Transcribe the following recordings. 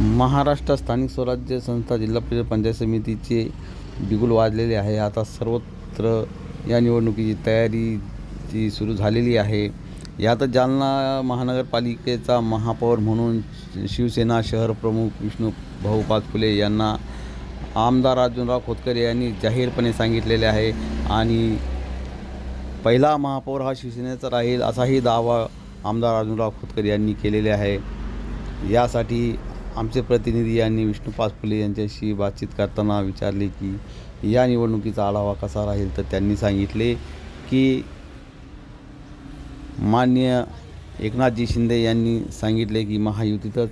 महाराष्ट्र स्थानिक स्वराज्य संस्था जिल्हा परिषद पंचायत समितीचे बिगुल वाजलेले आहे. आता सर्वत्र या निवडणुकीची तयारी जी सुरू झालेली आहे. यात जालना महानगरपालिकेचा महापौर म्हणून शिवसेना शहर प्रमुख विष्णू भाऊ पाचफुले यांना आमदार अर्जुनराव खोतकर यांनी जाहीरपणे सांगितलेले आहे. आणि पहिला महापौर हा शिवसेनेचा राहील असाही दावा आमदार अर्जुनराव खोतकर यांनी केलेले आहे. यासाठी आमचे प्रतिनिधी यांनी विष्णू पाचपुले यांच्याशी बातचीत करताना विचारले की या निवडणुकीचा आढावा कसा राहील? तर त्यांनी सांगितले की मान्य एकनाथजी शिंदे यांनी सांगितले की महायुतीतच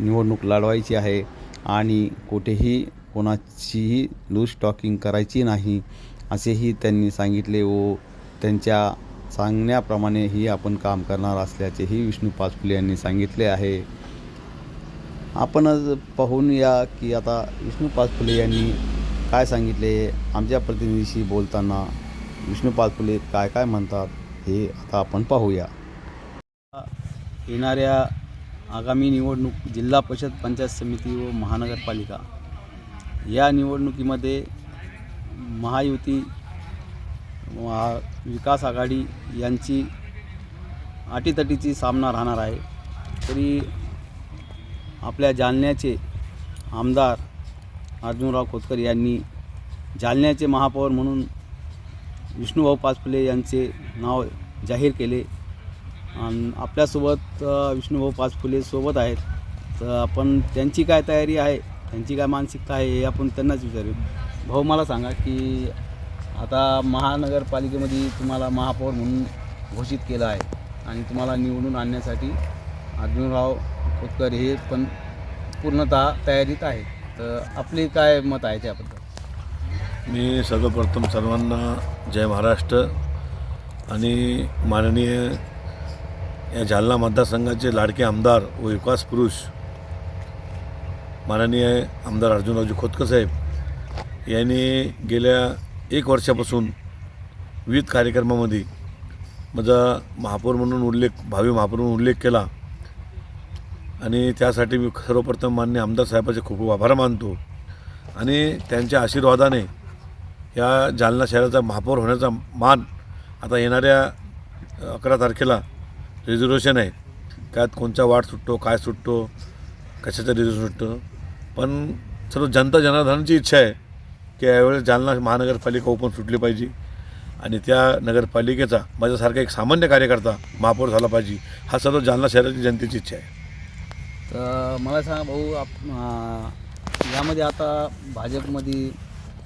निवडणूक लढवायची आहे आणि कुठेही कोणाचीही लूज टॉकिंग करायची नाही असेही त्यांनी सांगितले व त्यांच्या सांगण्याप्रमाणेही आपण काम करणार असल्याचेही विष्णू पाचपुले यांनी सांगितले आहे. आपणच पाहून या की आता विष्णू पाचपुले यांनी काय सांगितले आमच्या प्रतिनिधीशी बोलताना विष्णू पाचपुले काय काय म्हणतात हे आता आपण पाहूया. येणाऱ्या आगामी निवडणूक जिल्हा परिषद पंचायत समिती व महानगरपालिका या निवडणुकीमध्ये महायुती विकास आघाडी यांची अटीतटीची सामना राहणार आहे. तरी आपल्या जालन्याचे आमदार अर्जुनराव खोतकर यांनी जालन्याचे महापौर म्हणून विष्णुभाऊ पाचपुले यांचे नाव जाहीर केले. आणि आपल्यासोबत विष्णूभाऊ विष्णुभाऊ पाचपुले सोबत आहेत. तर आपण त्यांची काय तयारी आहे? त्यांची काय मानसिकता आहे? हे आपण त्यांनाच विचारू भाऊ मला सांगा की आता महानगरपालिकेमध्ये तुम्हाला महापौर म्हणून घोषित केलं आहे. आणि तुम्हाला निवडून आणण्यासाठी अर्जुनराव खोतकर हे पण पूर्णतः तयारीत आहे. तर आपली काय मत आहे त्याबद्दल? मी सर्वप्रथम सर्वांना जय महाराष्ट्र आणि माननीय या जालना मतदारसंघाचे लाडके आमदार व विकास पुरुष माननीय आमदार अर्जुनरावजी खोतकर साहेब यांनी गेल्या एक वर्षापासून विविध कार्यक्रमामध्ये माझा महापौर म्हणून उल्लेख भावी महापौर म्हणून उल्लेख केला. आणि त्यासाठी मी सर्वप्रथम मान्य आमदार साहेबाचे खूप खूप आभार मानतो. आणि त्यांच्या आशीर्वादाने या जालना शहराचा महापौर होण्याचा मान आता येणाऱ्या अकरा तारखेला रिझर्वेशन आहे. त्यात कोणचा वाट सुटतो काय सुटतो कशाचं रिझर्वेशन सुटतो. पण सर्व जनता जनार्दनाची इच्छा आहे की यावेळेस जालना महानगरपालिका ओपन सुटली पाहिजे. आणि त्या नगरपालिकेचा माझ्यासारखा एक सामान्य कार्यकर्ता महापौर झाला पाहिजे. हा सर्व जालना शहराची जनतेची इच्छा आहे. तर मला सांगा भाऊ आप यामध्ये आता भाजपमध्ये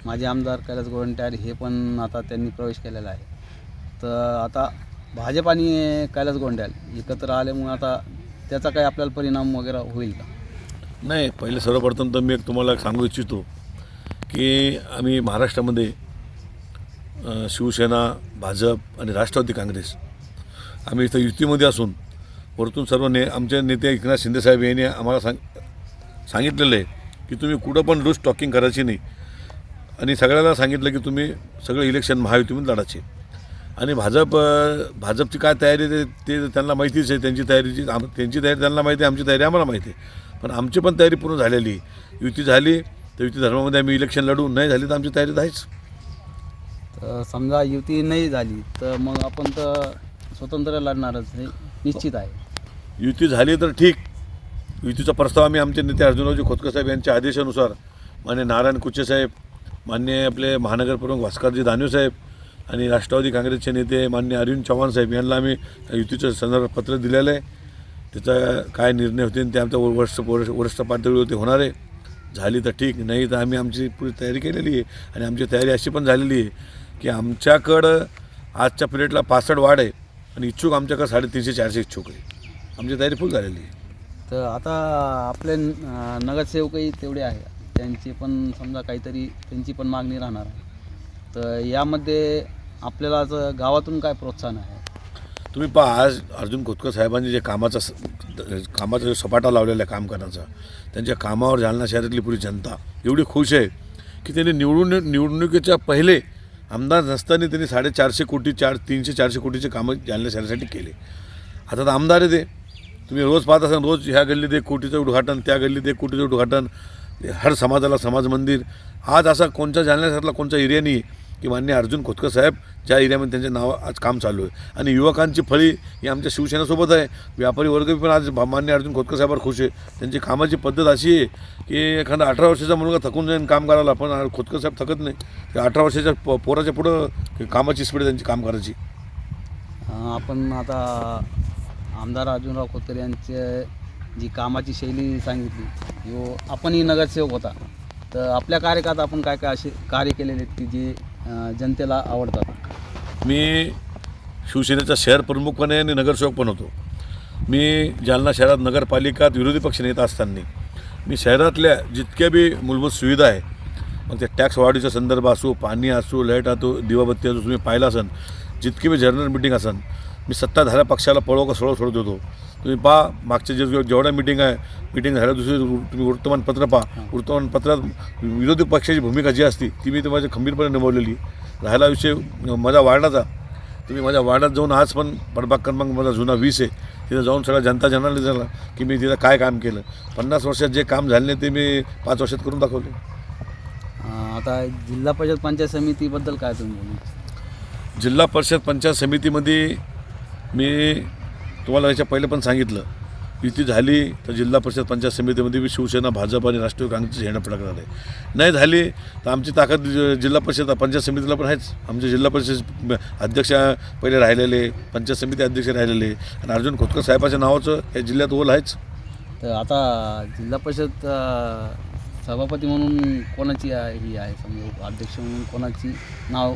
माझे आमदार कैलास गोरंट्यार हे पण आता त्यांनी प्रवेश केलेला आहे. तर आता भाजप आणि कैलास गोंड्याल एकत्र आल्यामुळे आता त्याचा काही आपल्याला परिणाम वगैरे होईल का? नाही पहिले सर्वप्रथम तर मी एक तुम्हाला सांगू इच्छितो की आम्ही महाराष्ट्रामध्ये शिवसेना भाजप आणि राष्ट्रवादी काँग्रेस आम्ही इथं युतीमध्ये असून वरतून सर्व ने आमचे नेते एकनाथ शिंदेसाहेब यांनी आम्हाला सांग सांगितलेलं आहे की तुम्ही कुठं पण लूज टॉकिंग करायची नाही. आणि सगळ्याला सांगितलं की तुम्ही सगळं इलेक्शन महायुतीमध्ये लढायचे. आणि भाजप भाजपची काय तयारी ते ते त्यांना माहितीच आहे. त्यांची तयारीची आम त्यांची तयारी त्यांना माहिती आहे आमची तयारी आम्हाला माहिती आहे. पण आमची पण तयारी पूर्ण झालेली आहे. युती झाली तर युती धर्मामध्ये आम्ही इलेक्शन लढू. नाही झाली तर आमची तयारी तर आहेच. तर समजा युती नाही झाली तर मग आपण तर स्वतंत्र लढणारच हे निश्चित आहे. युती झाली तर ठीक. युतीचा प्रस्ताव आम्ही आमचे नेते अर्जुनरावजी खोतकर साहेब यांच्या आदेशानुसार मान्य नारायण कुचे साहेब मान्य आपले महानगरप्रमुख भास्करजी दानवे साहेब आणि राष्ट्रवादी काँग्रेसचे नेते मान्य अरविंद चव्हाण साहेब यांना आम्ही युतीचं संदर्भात पत्र दिलेलं आहे. त्याचा काय निर्णय होते ते आमच्या वरिष्ठ वरिष्ठ वरिष्ठ पातळीवरती होणार आहे. झाली तर ठीक नाही तर आम्ही आमची पुढे तयारी केलेली आहे. आणि आमची तयारी अशी पण झालेली आहे की आमच्याकडं आजच्या पिरियडला पासष्ट वाढ आहे आणि इच्छुक आमच्याकडं साडेतीनशे चारशे इच्छुक आहे. आमची तयारी फुल झालेली आहे. तर आता आपले अं, नगरसेवकही तेवढे आहे. त्यांची पण समजा काहीतरी त्यांची पण मागणी राहणार आहे. तर यामध्ये आपल्याला आज गावातून काय प्रोत्साहन आहे? तुम्ही पहा आज अर्जुन खोतकर साहेबांनी जे कामाचा स- कामाचा जो सपाटा लावलेला आहे काम करण्याचा त्यांच्या कामावर जालना शहरातली पुरी जनता एवढी खुश आहे की त्यांनी निवडून निवडणुकीच्या पहिले आमदार नसताना त्यांनी साडेचारशे कोटी चार तीनशे चारशे कोटीचे कामं जालना शहरासाठी केले. आता तर आमदार आहे ते. तुम्ही रोज पाहत असाल रोज ह्या गल्लीत एक कोटीचं उद्घाटन त्या गल्लीत एक कोटीचं उद्घाटन. हर समाजाला समाज मंदिर. आज असा कोणत्या जालन्यासारखा कोणता एरिया नाही की मान्य अर्जुन खोतकर साहेब ज्या एरियामध्ये त्यांचे नाव आज काम चालू आहे. आणि युवकांची फळी ही आमच्या शिवसेनेसोबत आहे. व्यापारी वर्ग पण आज मान्य अर्जुन खोतकर साहेबांवर खुश आहे. त्यांची कामाची पद्धत अशी आहे की एखादा अठरा वर्षाचा मुलगा थकून जाईन काम करायला पण खोतकर साहेब थकत नाही. ते अठरा वर्षाच्या प- पोराच्या पुढं कामाची स्पीड आहे त्यांची काम करायची. आपण आता आमदार अर्जुनराव खोतकर यांचे जी कामाची शैली सांगितली यो आपणही नगरसेवक होता. तर आपल्या कार्यकाळात आपण काय काय असे कार्य केलेले आहेत की जे जनतेला आवडतात? मी शिवसेनेचा शहर प्रमुख पण आहे आणि नगरसेवक पण होतो. मी जालना शहरात नगरपालिकात विरोधी पक्ष नेता असताना मी शहरातल्या जितक्या बी मूलभूत सुविधा आहे मग त्या टॅक्स वाढीचा संदर्भ असो पाणी असो लाइट असो दिवाबत्ती असो तुम्ही पाहिलं असन जितकी बी जर्नल मिटिंग असन मी सत्ताधाऱ्या पक्षाला पळव का सोडव सोडत होतो तुम्ही पहा मागच्या जे जेवढ्या मिटिंग आहे मिटिंग झाल्या दुसरी तुम्ही वर्तमानपत्र पहा. वर्तमानपत्रात विरोधी पक्षाची भूमिका जी असती ती मी तुम्हाला खंबीरपणे निभावलेली. राहिला विषय माझ्या वार्डाचा. तुम्ही माझ्या वार्डात जाऊन आज पण प्रभाग क्रमांक माझा जुना वीस आहे. तिथं जाऊन सगळ्या जनता जनाला झाला की मी तिथं काय काम केलं. पन्नास वर्षात जे काम झाले नाही ते मी पाच वर्षात करून दाखवले. आता जिल्हा परिषद पंचायत समितीबद्दल काय तुम्ही जिल्हा परिषद पंचायत समितीमध्ये मी तुम्हाला याच्या पहिले पण सांगितलं युती झाली तर जिल्हा परिषद पंचायत समितीमध्ये मी शिवसेना भाजप आणि राष्ट्रीय काँग्रेसची झेंडा फडकणार आहे. नाही झाली तर आमची ताकद जिल्हा परिषद पंचायत समितीला पण आहेच. आमचे जिल्हा परिषद अध्यक्ष पहिले राहिलेले पंचायत समिती अध्यक्ष राहिलेले आणि अर्जुन खोतकर साहेबाच्या नावाचं या जिल्ह्यात ओल आहेच. तर आता जिल्हा परिषद सभापती म्हणून कोणाची ही आहे? समजा अध्यक्ष म्हणून कोणाची नाव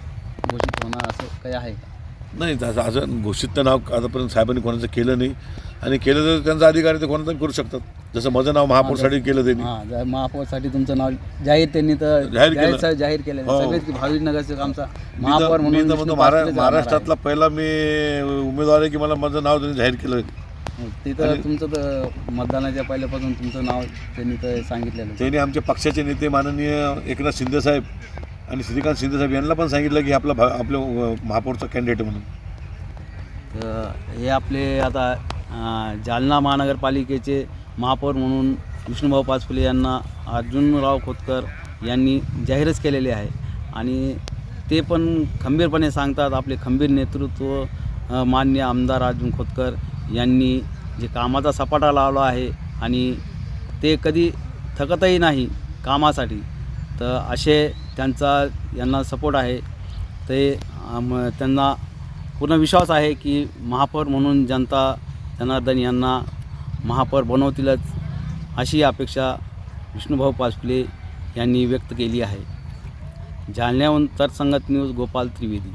घोषित होणार असं काही आहे का? नाही असं असं घोषित तर नाव आतापर्यंत साहेबांनी कोणाचं केलं नाही आणि केलं तर त्यांचा अधिकार ते कोणाचं करू शकतात जसं माझं नाव महापौरसाठी केलं त्यांनी हां महापौरसाठी तुमचं नाव जाहीर त्यांनी तर जाहीर केलं. जाहीर केलं हो. सगळेच भावी नगरसेवक आमचा महापौर म्हणून. महाराष्ट्रातला पहिला मी उमेदवार आहे की मला माझं नाव त्यांनी जाहीर केलं ते तर तुमचं तर मतदानाच्या पहिल्यापासून तुमचं नाव त्यांनी तर सांगितलेलं. त्यांनी आमच्या पक्षाचे नेते माननीय एकनाथ शिंदे साहेब आणि श्रीकांत शिंदे साहेब यांना पण सांगितलं की आपला भा आपलं महापौरचा कॅन्डिडेट म्हणून. तर हे आपले आता जालना महानगरपालिकेचे महापौर म्हणून विष्णुभाऊ पाचफुले यांना अर्जुनराव खोतकर यांनी जाहीरच केलेले आहे. आणि ते पण खंबीरपणे सांगतात आपले खंबीर नेतृत्व मान्य आमदार अर्जुन खोतकर यांनी जे कामाचा सपाटा लावला आहे आणि ते कधी थकतही नाही कामासाठी. तर असे त्यांचा यांना सपोर्ट आहे. ते त्यांना पूर्ण विश्वास आहे की महापौर म्हणून जनता जनार्दन यांना महापौर बनवतीलच अशी अपेक्षा विष्णुभाऊ पाचपुले यांनी व्यक्त केली आहे. जालन्याहून तरसंगत न्यूज गोपाल त्रिवेदी.